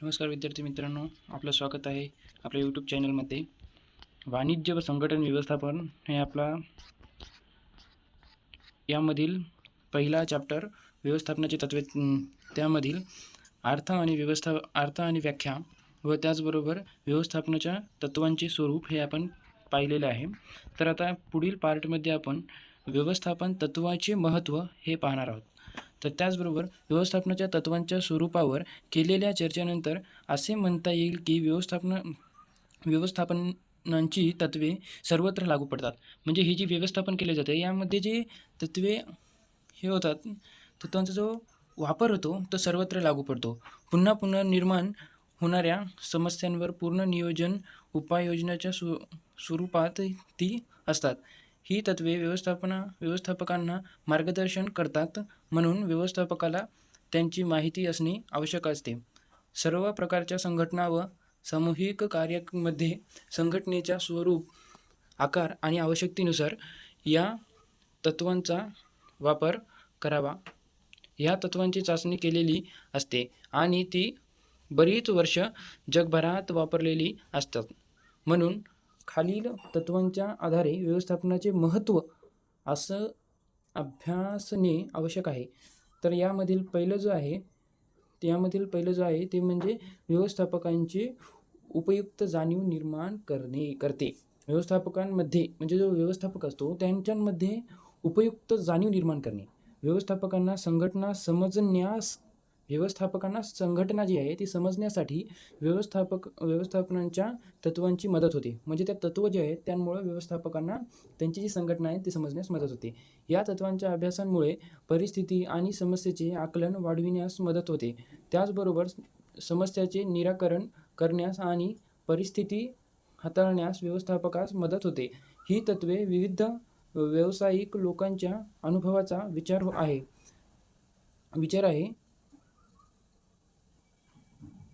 नमस्कार विद्यार्थी मित्रांनो आपलं स्वागत आहे आपल्या यूट्यूब चॅनलमध्ये वाणिज्य व संघटन व्यवस्थापन हे आपला यामधील पहिला चॅप्टर व्यवस्थापनाचे तत्वे त्यामधील अर्थ आणि व्यवस्था अर्थ आणि व्याख्या व त्याचबरोबर व्यवस्थापनाच्या तत्वांचे स्वरूप हे आपण पाहिलेलं आहे. तर आता पुढील पार्टमध्ये आपण व्यवस्थापन तत्वाचे महत्त्व हे पाहणार आहोत. तर त्याचबरोबर व्यवस्थापनाच्या तत्वांच्या स्वरूपावर केलेल्या चर्चेनंतर असे म्हणता येईल की व्यवस्थापन व्यवस्थापनांची तत्वे सर्वत्र लागू पडतात. म्हणजे ही जी व्यवस्थापन केले जाते यामध्ये जे तत्वे हे होतात तत्वांचा जो वापर होतो तो सर्वत्र लागू पडतो. पुन्हा पुन्हा निर्माण होणाऱ्या समस्यांवर पूर्ण नियोजन उपाययोजनाच्या स्व स्वरूपात ती असतात. ही तत्वे व्यवस्थापना व्यवस्थापकांना मार्गदर्शन करतात म्हणून व्यवस्थापकाला त्यांची माहिती असणे आवश्यक असते. सर्व प्रकारच्या संघटना व सामूहिक कार्यामध्ये संघटनेच्या स्वरूप आकार आणि आवश्यकतेनुसार या तत्वांचा वापर करावा. या तत्वांची चाचणी केलेली असते आणि ती बरीच वर्ष जगभरात वापरलेली असतात. म्हणून खालील तत्वांच्या आधारे व्यवस्थापनाचे महत्त्व असं अभ्यासणे आवश्यक आहे. तर यामधील पहिलं जो आहे त्यामधील पहिलं जो आहे ते म्हणजे व्यवस्थापकांचे उपयुक्त जाणीव निर्माण करणे करते. व्यवस्थापकांमध्ये म्हणजे जो व्यवस्थापक असतो त्यांच्यामध्ये उपयुक्त जाणीव निर्माण करणे. व्यवस्थापकांना संघटना समजण्यास व्यवस्थापकांना संघटना जी आहे ती समजण्यासाठी व्यवस्थापक व्यवस्थापनांच्या तत्वांची मदत होते. म्हणजे त्या तत्व जे आहेत त्यामुळं व्यवस्थापकांना त्यांची जी संघटना आहे ती समजण्यास मदत होते. या तत्वांच्या अभ्यासांमुळे परिस्थिती आणि समस्येचे आकलन वाढविण्यास मदत होते. त्याचबरोबर समस्याचे निराकरण करण्यास आणि परिस्थिती हाताळण्यास व्यवस्थापकास मदत होते. ही तत्वे विविध व्यावसायिक लोकांच्या अनुभवाचा विचार आहे. विचार आहे.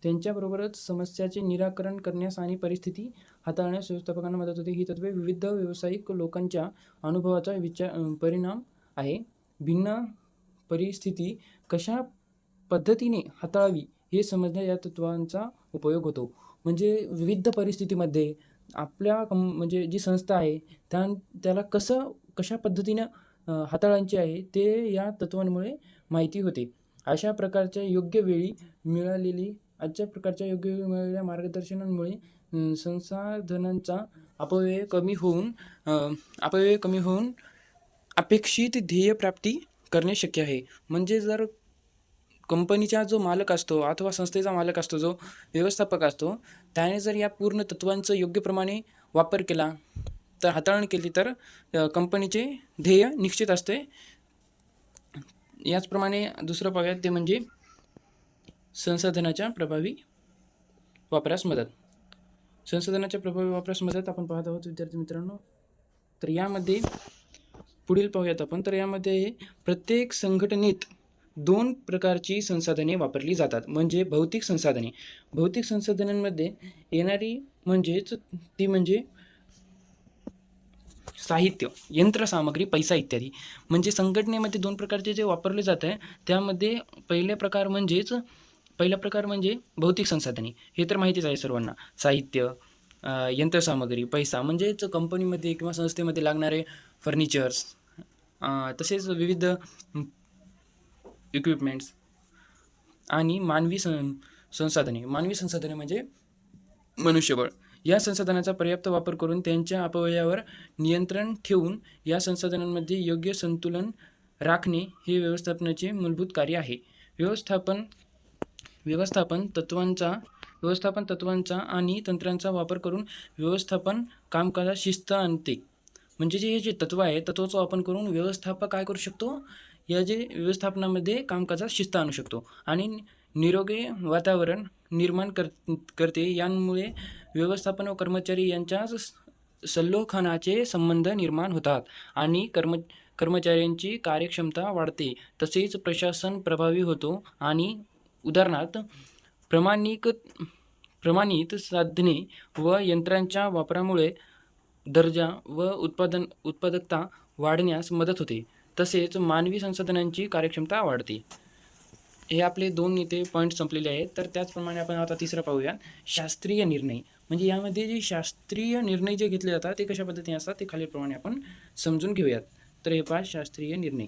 त्यांच्याबरोबरच समस्याचे निराकरण करण्यास आणि परिस्थिती हाताळण्यास व्यवस्थापकांना मदत होते. ही तत्वे विविध व्यावसायिक लोकांच्या अनुभवाचा विचार परिणाम आहे. भिन्न परिस्थिती कशा पद्धतीने हाताळावी हे समजण्या या तत्वांचा उपयोग होतो. म्हणजे विविध परिस्थितीमध्ये आपल्या कं म्हणजे जी संस्था आहे त्या त्याला कसं कशा पद्धतीनं हाताळायची हाताळायचे आहे ते या तत्वांमुळे माहिती होते. अशा प्रकारच्या योग्य वेळी मिळालेली आजच्या प्रकारच्या योग्य मिळालेल्या मार्गदर्शनांमुळे संसाधनांचा अपव्यय कमी होऊन अपव्यय कमी होऊन अपेक्षित ध्येय प्राप्ती करणे शक्य आहे. म्हणजे जर कंपनीचा जो मालक असतो अथवा संस्थेचा मालक असतो जो व्यवस्थापक असतो त्याने जर या पूर्ण तत्वांचं योग्य प्रमाणे वापर केला तर हाताळण केली तर कंपनीचे ध्येय निश्चित असते. याचप्रमाणे दुसरं पाहूयात ते म्हणजे संसाधनाच्या प्रभावी वापरास मदत. संसाधनाच्या प्रभावी वापरास मदत आपण पाहत आहोत विद्यार्थी मित्रांनो. तर यामध्ये पुढील पाहूयात आपण. तर यामध्ये प्रत्येक संघटनेत दोन प्रकारची संसाधने वापरली जातात. म्हणजे भौतिक संसाधने. भौतिक संसाधनांमध्ये येणारी म्हणजेच ती म्हणजे साहित्य यंत्रसामग्री पैसा इत्यादी. म्हणजे संघटनेमध्ये दोन प्रकारचे जे वापरले जात आहे त्यामध्ये पहिले प्रकार म्हणजेच पहिला प्रकार म्हणजे भौतिक संसाधने. हे तर माहितीच आहे सर्वांना. साहित्य यंत्रसामग्री पैसा म्हणजेच कंपनीमध्ये किंवा संस्थेमध्ये लागणारे फर्निचर्स तसेच विविध इक्विपमेंट्स आणि मानवी सं संसाधने. मानवी संसाधने म्हणजे मनुष्यबळ. या संसाधनाचा पर्याप्त वापर करून त्यांच्या अपव्ययावर नियंत्रण ठेवून या संसाधनांमध्ये योग्य संतुलन राखणे हे व्यवस्थापनाचे मूलभूत कार्य आहे. व्यवस्थापन व्यवस्थापन तत्वांचा व्यवस्थापन तत्वांचा आणि तंत्रांचा वापर करून व्यवस्थापन कामकाजात शिस्त आणते. म्हणजे जे हे जे तत्व आहे तत्वाचा वापर करून व्यवस्थापक काय करू शकतो? या जे व्यवस्थापनामध्ये कामकाजात शिस्त आणू शकतो. आणि निरोगी वातावरण निर्माण कर करते. यांमुळे व्यवस्थापन व कर्मचारी यांच्या सल्लोखनाचे संबंध निर्माण होतात आणि कर्म कर्मचाऱ्यांची कार्यक्षमता वाढते. तसेच प्रशासन प्रभावी होतो आणि उदाहरणार्थ प्रमाणिक प्रमाणित साधने व यंत्रांच्या वापरामुळे दर्जा व उत्पादन उत्पादकता वाढण्यास मदत होते. तसेच मानवी संसाधनांची कार्यक्षमता वाढते. हे आपले दोन इथे पॉईंट संपलेले आहेत. तर त्याचप्रमाणे आपण आता तिसरं पाहूया. शास्त्रीय निर्णय. म्हणजे यामध्ये जे शास्त्रीय निर्णय जे घेतले जातात ते कशा पद्धतीने असतात ते खालीलप्रमाणे आपण समजून घेऊयात. तर हे पहा शास्त्रीय निर्णय.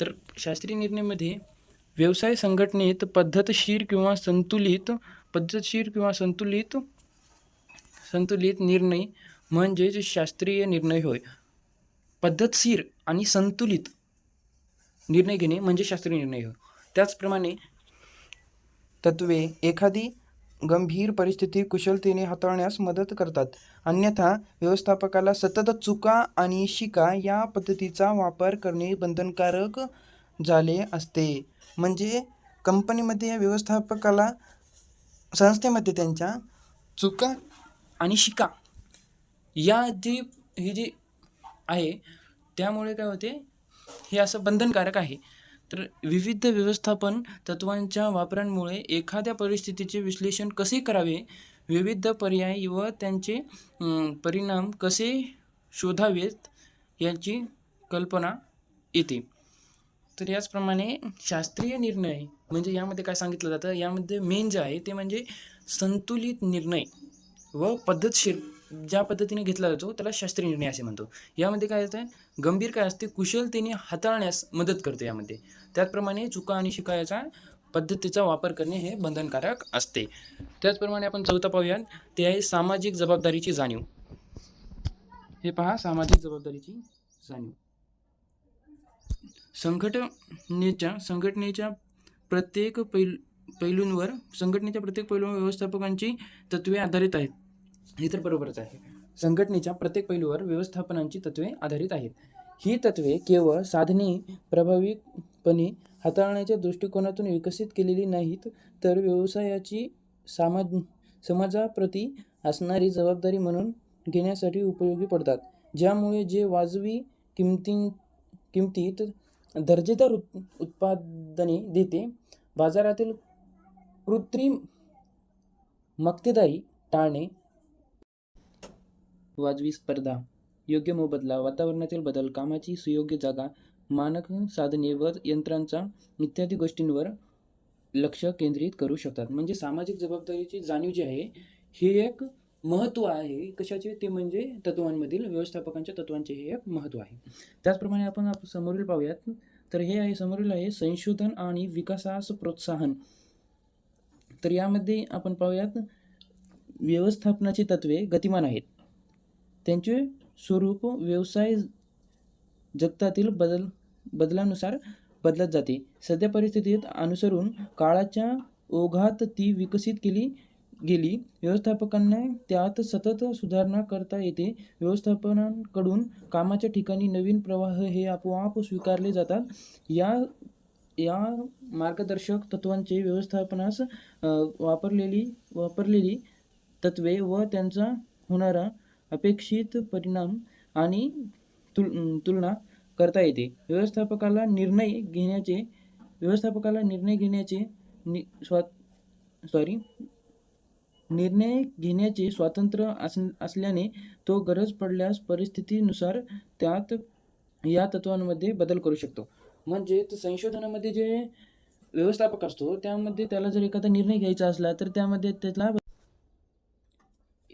तर शास्त्रीय निर्णयामध्ये व्यवसाय संघटनेत पद्धतशीर किंवा संतुलित पद्धतशीर किंवा संतुलित संतुलित निर्णय म्हणजेच शास्त्रीय निर्णय होय. पद्धतशीर आणि संतुलित निर्णय घेणे म्हणजे शास्त्रीय निर्णय होय. त्याचप्रमाणे तत्वे एखादी गंभीर परिस्थिती कुशलतेने हाताळण्यास मदत करतात. अन्यथा व्यवस्थापकाला सतत चुका आणि शिका या पद्धतीचा वापर करणे बंधनकारक झाले असते. म्हणजे कंपनीमध्ये व्यवस्थापकाला संस्थेमध्ये त्यांच्या चुका आणि शिका या जी ही जी आहे त्यामुळे काय होते? हे असं बंधनकारक आहे. तर विविध व्यवस्थापन तत्वांच्या वापरांमुळे एखाद्या परिस्थितीचे विश्लेषण कसे करावे? विविध पर्याय व त्यांचे परिणाम कसे शोधावेत याची कल्पना येते. तर याचप्रमाणे शास्त्रीय निर्णय म्हणजे यामध्ये काय सांगितलं जातं? यामध्ये मेन जे आहे ते म्हणजे संतुलित निर्णय व पद्धतशीर ज्या पद्धतीने घेतला जातो त्याला शास्त्रीय निर्णय असे म्हणतो. यामध्ये काय येतं गंभीर काय असते? कुशलतेने हाताळण्यास मदत करते यामध्ये. त्याचप्रमाणे चुका आणि शिकायचा पद्धतीचा वापर करणे हे बंधनकारक असते. त्याचप्रमाणे आपण चौथा पाहूयात ते आहे सामाजिक जबाबदारीची जाणीव. हे पहा सामाजिक जबाबदारीची जाणीव. संघटनेच्या संघटनेच्या प्रत्येक पैल पैलूंवर संघटनेच्या प्रत्येक पैलूंवर व्यवस्थापकांची तत्वे आधारित आहेत. हे तर बरोबरच आहे. संघटनेच्या प्रत्येक पैलूवर व्यवस्थापनांची तत्वे आधारित आहेत. ही तत्वे केवळ साधने प्रभावीपणे हाताळण्याच्या दृष्टिकोनातून विकसित केलेली नाहीत तर व्यवसायाची सामाज समाजाप्रती असणारी जबाबदारी म्हणून घेण्यासाठी उपयोगी पडतात. ज्यामुळे जे वाजवी किमती किमतीत दर्जेदार उत् उत्पादने देते बाजारातील कृत्रिम मक्तेदारी टाळणे वाजवी स्पर्धा. योग्य मोबदला वातावरणातील बदल कामाची सुयोग्य जागा मानक साधने व यंत्रांचा इत्यादी गोष्टींवर लक्ष केंद्रित करू शकतात. म्हणजे सामाजिक जबाबदारीची जाणीव जी आहे हे एक महत्त्व आहे. कशाचे? ते म्हणजे तत्वांमधील व्यवस्थापकांच्या तत्वांचे हे एक महत्त्व आहे. त्याचप्रमाणे आपण आप- समोरील पाहूयात. तर हे आहे समोरील आहे संशोधन आणि विकासास प्रोत्साहन. तर यामध्ये आपण पाहूयात व्यवस्थापनाची तत्वे गतिमान आहेत. त्यांचे स्वरूप व्यवसाय जगतातील बदल बदलानुसार बदलत जाते. सध्या परिस्थितीत अनुसरून काळाच्या ओघात ती विकसित केली गेली. व्यवस्थापकांना त्यात सतत सुधारणा करता येते. व्यवस्थापनाकडून कामाच्या ठिकाणी नवीन प्रवाह हे आपोआप स्वीकारले जातात. या या मार्गदर्शक तत्वांचे व्यवस्थापनास वापरलेली वापरलेली तत्वे व त्यांचा होणारा अपेक्षित परिणाम आणि तुल तुलना करता येते. व्यवस्थापकाला निर्णय घेण्याचे व्यवस्थापकाला निर्णय घेण्याचे नि स्वा सॉरी निर्णय घेण्याचे स्वातंत्र्य अस असल्याने तो गरज पडल्यास परिस्थितीनुसार त्यात या तत्वांमध्ये बदल करू शकतो. म्हणजेच संशोधनामध्ये जे व्यवस्थापक असतो त्यामध्ये त्याला जर एखादा निर्णय घ्यायचा असला तर त्यामध्ये त्याला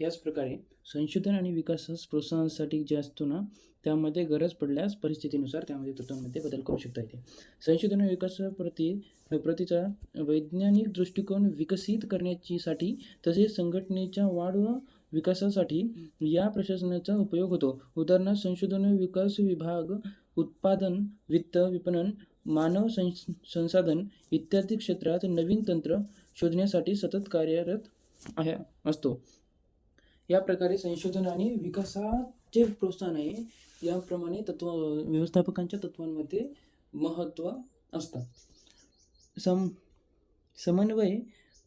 याच प्रकारे संशोधन आणि विकासास प्रोत्साहनासाठी जे असतो ना त्यामध्ये गरज पडल्यास परिस्थितीनुसार त्यामध्ये तत्वांमध्ये बदल करू शकता येते. संशोधन आणि विकासाप्रती प्रतीचा वैज्ञानिक दृष्टिकोन विकसित करण्याची साठी तसेच संघटनेच्या वाढ व विकासासाठी या प्रशासनाचा उपयोग होतो. उदाहरणार्थ संशोधन विकास विभाग उत्पादन वित्त विपणन मानव संस संसाधन इत्यादी क्षेत्रात नवीन तंत्र शोधण्यासाठी सतत कार्यरत आहे असतो. या प्रकारे संशोधन आणि विकासाचे प्रोत्साहन आहे. याप्रमाणे तत्व व्यवस्थापकांच्या तत्वांमध्ये महत्त्व असतात. सम समन्वय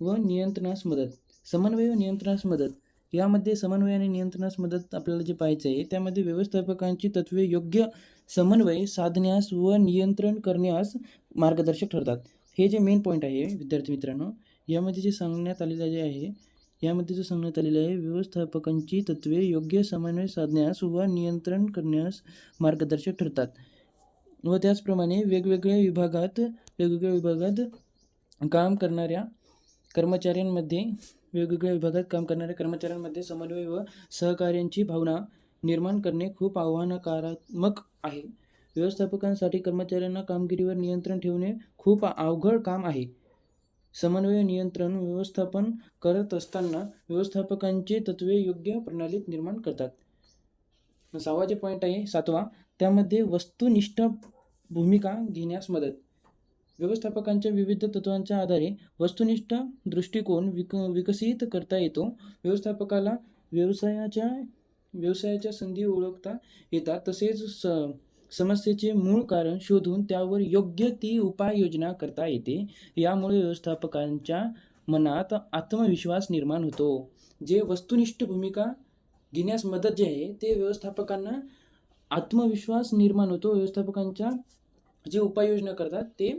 व नियंत्रणास मदत. समन्वय व नियंत्रणास मदत. यामध्ये समन्वय आणि नियंत्रणास मदत आपल्याला जे पाहायचं आहे त्यामध्ये व्यवस्थापकांची तत्वे योग्य समन्वय साधण्यास व नियंत्रण करण्यास मार्गदर्शक ठरतात. हे जे मेन पॉईंट आहे विद्यार्थी मित्रांनो यामध्ये जे सांगण्यात आलेलं जे आहे यामध्ये जो सांगण्यात आलेलं आहे व्यवस्थापकांची तत्वे योग्य समन्वय साधण्यास व नियंत्रण करण्यास मार्गदर्शक ठरतात. व त्याचप्रमाणे वेगवेगळ्या विभागात वेगवेगळ्या विभागात काम करणाऱ्या कर्मचाऱ्यांमध्ये वेगवेगळ्या विभागात काम करणाऱ्या कर्मचाऱ्यांमध्ये समन्वय व सहकार्यांची भावना निर्माण करणे खूप आव्हानकारात्मक आहे. व्यवस्थापकांसाठी कर्मचाऱ्यांना कामगिरीवर नियंत्रण ठेवणे खूप अवघड काम आहे. समन्वय नियंत्रण व्यवस्थापन करत असताना व्यवस्थापकांचे तत्वे योग्य प्रणालीत निर्माण करतात. सहावा जे पॉईंट आहे सातवा त्यामध्ये वस्तुनिष्ठ भूमिका घेण्यास मदत. व्यवस्थापकांच्या विविध तत्वांच्या आधारे वस्तुनिष्ठ दृष्टिकोन विक विकसित करता येतो. व्यवस्थापकाला व्यवसायाच्या व्यवसायाच्या संधी ओळखता येतात. तसेच स समस्येचे मूळ कारण शोधून त्यावर योग्य ती उपाययोजना करता येते. यामुळे व्यवस्थापकांच्या मनात आत्मविश्वास निर्माण होतो. जे वस्तुनिष्ठ भूमिका घेण्यास मदत जे आहे ते व्यवस्थापकांना आत्मविश्वास निर्माण होतो. व्यवस्थापकांच्या जे उपाययोजना करतात ते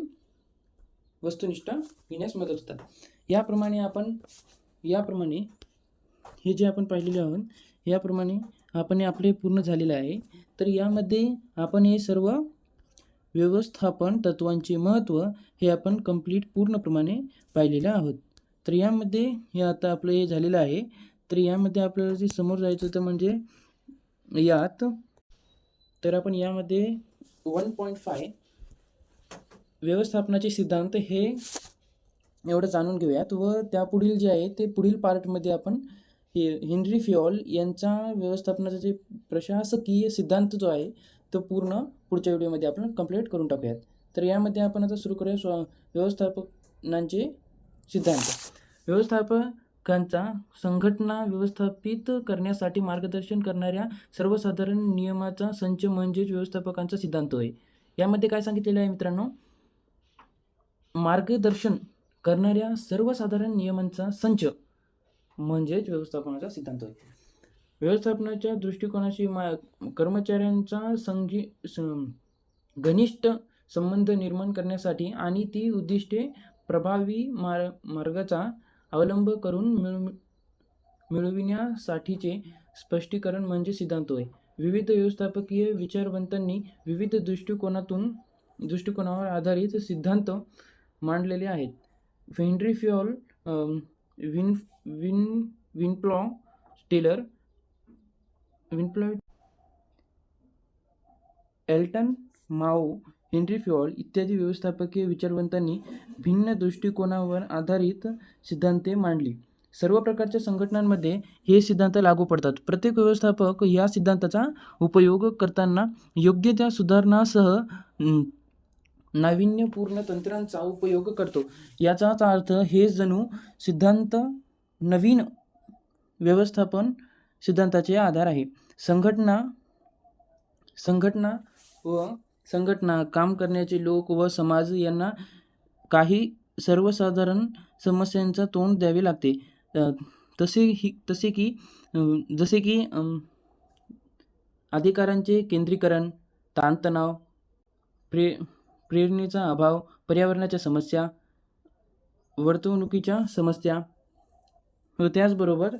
वस्तुनिष्ठ घेण्यास मदत होतात. याप्रमाणे आपण याप्रमाणे हे जे आपण पाहिलेले आहोत याप्रमाणे आपण हे आपले पूर्ण झालेलं आहे. तर यामध्ये आपण हे सर्व व्यवस्थापन तत्वांचे महत्त्व हे आपण कंप्लीट पूर्णप्रमाणे पाहिलेलं आहोत. तर यामध्ये हे आता आपलं हे झालेलं आहे. तर यामध्ये आपल्याला जे समोर जायचं होतं म्हणजे यात तर आपण यामध्ये वन पॉईंट फाय व्यवस्थापनाचे सिद्धांत हे एवढं जाणून घेऊयात व त्यापुढील जे आहे ते पुढील पार्टमध्ये आपण हे हेनरी फिओल यांचा व्यवस्थापनाचा जे प्रशासकीय सिद्धांत जो आहे तो पूर्ण पुढच्या व्हिडिओमध्ये आपण कंप्लीट करून टाकूयात. तर यामध्ये आपण आता सुरू करूया स्व व्यवस्थापनांचे सिद्धांत. व्यवस्थापकांचा संघटना व्यवस्थापित करण्यासाठी मार्गदर्शन करणाऱ्या सर्वसाधारण नियमाचा संच म्हणजेच व्यवस्थापकांचा सिद्धांत होय. यामध्ये काय सांगितलेलं आहे मित्रांनो? मार्गदर्शन करणाऱ्या सर्वसाधारण नियमांचा संच. म्हणजेच व्यवस्थापनाचा सिद्धांत होय. व्यवस्थापनाच्या दृष्टिकोनाशी मा कर्मचाऱ्यांचा संघी सं घनिष्ठ संबंध निर्माण करण्यासाठी आणि ती उद्दिष्टे प्रभावी मार मार्गाचा अवलंब करून मिळ मिळविण्यासाठीचे स्पष्टीकरण म्हणजे सिद्धांत होय. विविध व्यवस्थापकीय विचारवंतांनी विविध दृष्टिकोनातून दृष्टिकोनावर आधारित सिद्धांत मांडलेले आहेत. फेनरी विन win Winslow Taylor Winslow Elton Mayo Henry Fayol इत्यादी व्यवस्थापकीय विचारवंतांनी भिन्न दृष्टिकोनावर आधारित सिद्धांते मांडली. सर्व प्रकारच्या संघटनांमध्ये हे सिद्धांत लागू पडतात. प्रत्येक व्यवस्थापक या सिद्धांताचा उपयोग करताना योग्य त्या सुधारणासह नाविन्यपूर्ण तंत्रांचा उपयोग करतो. याचाच अर्थ हे जणू सिद्धांत नवीन व्यवस्थापन सिद्धांताचे आधार आहे. संघटना संघटना व संघटना काम करण्याचे लोक व समाज यांना काही सर्वसाधारण समस्यांचा तोंड द्यावे लागते. तसे ही तसे की जसे की अधिकारांचे केंद्रीकरण ताणतणाव प्रे प्रेरणेचा अभाव पर्यावरणाच्या समस्या वर्तवणुकीच्या समस्या व त्याचबरोबर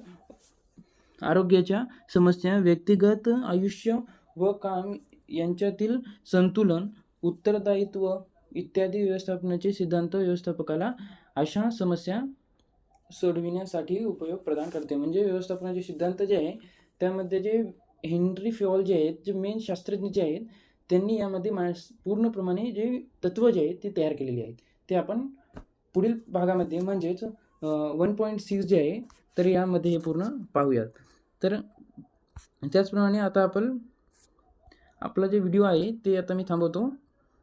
आरोग्याच्या समस्या व्यक्तिगत आयुष्य व काम यांच्यातील संतुलन उत्तरदायित्व इत्यादी व्यवस्थापनाचे सिद्धांत व्यवस्थापकाला अशा समस्या सोडविण्यासाठी उपयोग प्रदान करते. म्हणजे व्यवस्थापनाचे सिद्धांत जे आहे त्यामध्ये जे हेनरी फ्यॉल जे आहेत जे मेन शास्त्रज्ञ जे आहेत त्यांनी यामध्ये माणस पूर्णप्रमाणे जे तत्त्व जे आहे ते तयार केलेले आहेत. ते आपण पुढील भागामध्ये म्हणजेच वन पॉईंट सिक्स जे आहे तर यामध्ये हे पूर्ण पाहूयात. तर त्याचप्रमाणे आता आपण आपला जे व्हिडिओ आहे ते आता मी थांबवतो.